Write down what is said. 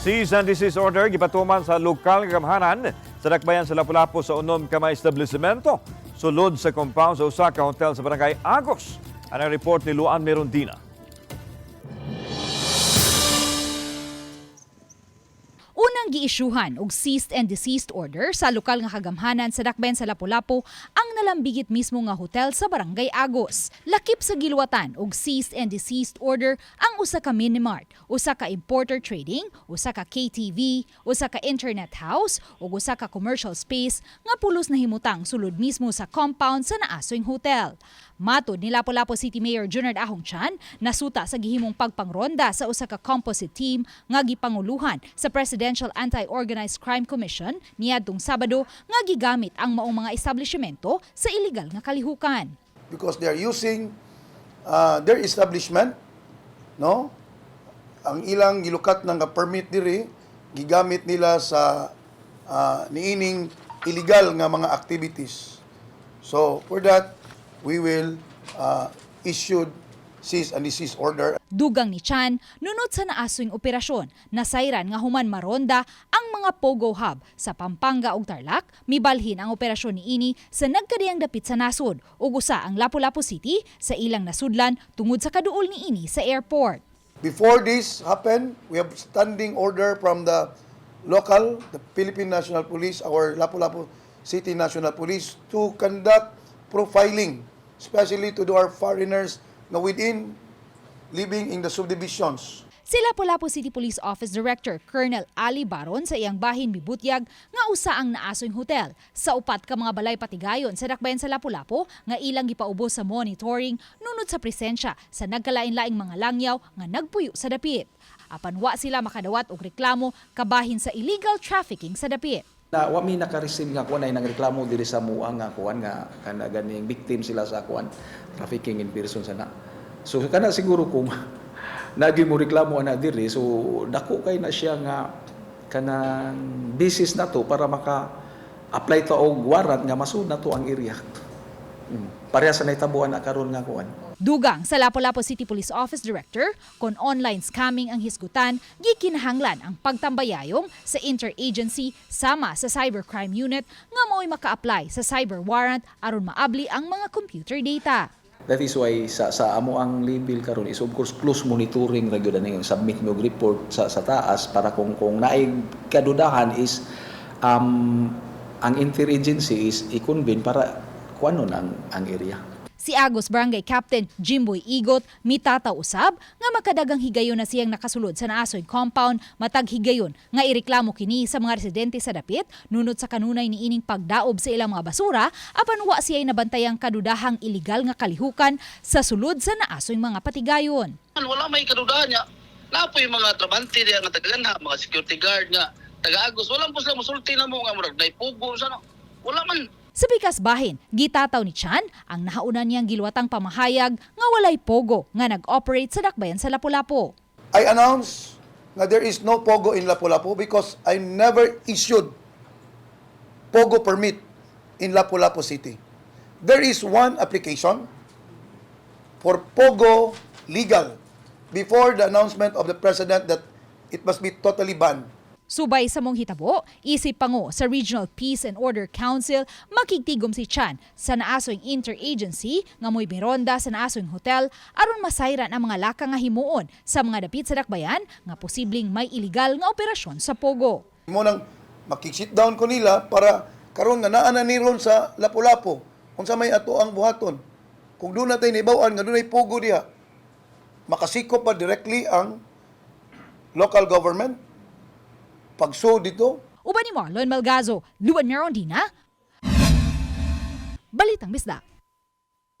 Cease and desist order gipatuman sa lokal nga gamhanan sa dakbayan sa Lapu-Lapu sa unom ka mga sulod sa compound sa usa ka hotel sa barangay Agos. Ang report ni Luan Merondina. Unang giisyuhan og ceased and desist order sa lokal nga kagamhanan sa Dakbayan sa Lapu-Lapu ang nalambigit mismo nga hotel sa Barangay Agos. Lakip sa gilwatan og ceased and desist order ang usa ka minimart, usa ka importer trading, usa ka KTV, usa ka internet house ug usa ka commercial space nga pulos na himutang sulod mismo sa compound sa naasoing hotel. Matod ni Lapu-Lapu City Mayor Junard Ahong Chan, nasuta sa gihimong pagpangronda sa usa ka composite team nga gipanguluhan sa Presidential Anti-Organized Crime Commission niadtong Sabado nga gigamit ang maong mga establishmento sa illegal nga kalihukan. because they are using uh, their establishment no ang ilang gilukat ng permit diri gigamit nila sa uh, niining illegal nga mga activities so for that we will uh, issue cease and desist order. Dugang ni Chan, nunod sa naasoing operasyon, nasayran nga human maronda ang mga Pogo Hub. Sa Pampanga ug Tarlac, mibalhin ang operasyon ni ini sa nagkadiyang dapit sa nasod. Ug usa ang Lapu-Lapu City sa ilang nasudlan tungod sa kaduol ni ini sa airport. Before this happened, we have standing order from the local, the Philippine National Police, our Lapu-Lapu City National Police to conduct profiling, especially to our foreigners na within living in the subdivisions. Si Lapu-Lapu City Police Office Director Colonel Ali Baron sa iyang bahin mibutyag nga usa ang naasoing hotel sa upat ka mga balay patigayon sa dakbayan sa Lapu-Lapu nga ilang gipaubos sa monitoring nunod sa presensya sa nagkalain-laing mga langyaw nga nagpuyo sa dapit. Apan wa sila makadawat og reklamo kabahin sa illegal trafficking sa dapit. na wa mi naka-receive nga kuan ay nangreklamo diri sa muang nga kuan nga kana ganing victim sila sa kuan trafficking in person sana so kana siguro kung nagi mo reklamo ana diri so dako kay na siya nga kanang business na to para maka apply to og warrant nga masud na to ang area mm. pareha sa naitabuan na karon nga kuan Dugang sa Lapu-Lapu City Police Office Director, kung online scamming ang hisgutan, gikinahanglan ang pagtambayayong sa interagency sama sa cybercrime unit nga mo'y maka-apply sa cyber warrant aron maabli ang mga computer data. That is why sa sa amo ang label karon is of course close monitoring ra gyud ani submit mo report sa sa taas para kung kung naay kadudahan is um ang interagency is i-convene para kuanon ang ang area. Si Agos Barangay Captain Jimboy Igot mitataw usab nga makadagang higayon na siyang nakasulod sa naasoy compound matag higayon nga ireklamo kini sa mga residente sa dapit nunod sa kanunay ni ining pagdaob sa ilang mga basura apan wa siya'y nabantayang kadudahang iligal nga kalihukan sa sulod sa naasoy mga patigayon. Wala may kadudahan niya. Napo yung mga trabante diya nga tagaganha, mga security guard nga taga-agos. Wala po sila musulti na mo nga murag naipugo sa no. Wala man. Sa bikas bahin, gitataw ni Chan ang nahaunan niyang gilwatang pamahayag nga walay pogo nga nag-operate sa dakbayan sa Lapu-Lapu. I announce that there is no POGO in Lapu-Lapu because I never issued POGO permit in Lapu-Lapu City. There is one application for POGO legal before the announcement of the President that it must be totally banned. Subay sa mong hitabo, isip pango sa Regional Peace and Order Council makigtigom si Chan sa naasoing interagency nga mo'y bironda sa naasoing hotel aron masayran ang mga laka nga himuon sa mga dapit sa dakbayan nga posibleng may iligal nga operasyon sa Pogo. mo nang makik-sit down ko nila para karon nga naa na ni ron sa Lapu-Lapu unsa may ato ang buhaton. Kung doon natin ibawan nga doon ay pugo diha. Makasikop pa directly ang local government pagso dito? Uban ni Marlon Malgazo, Luan Merondina, Balitang Bisdak.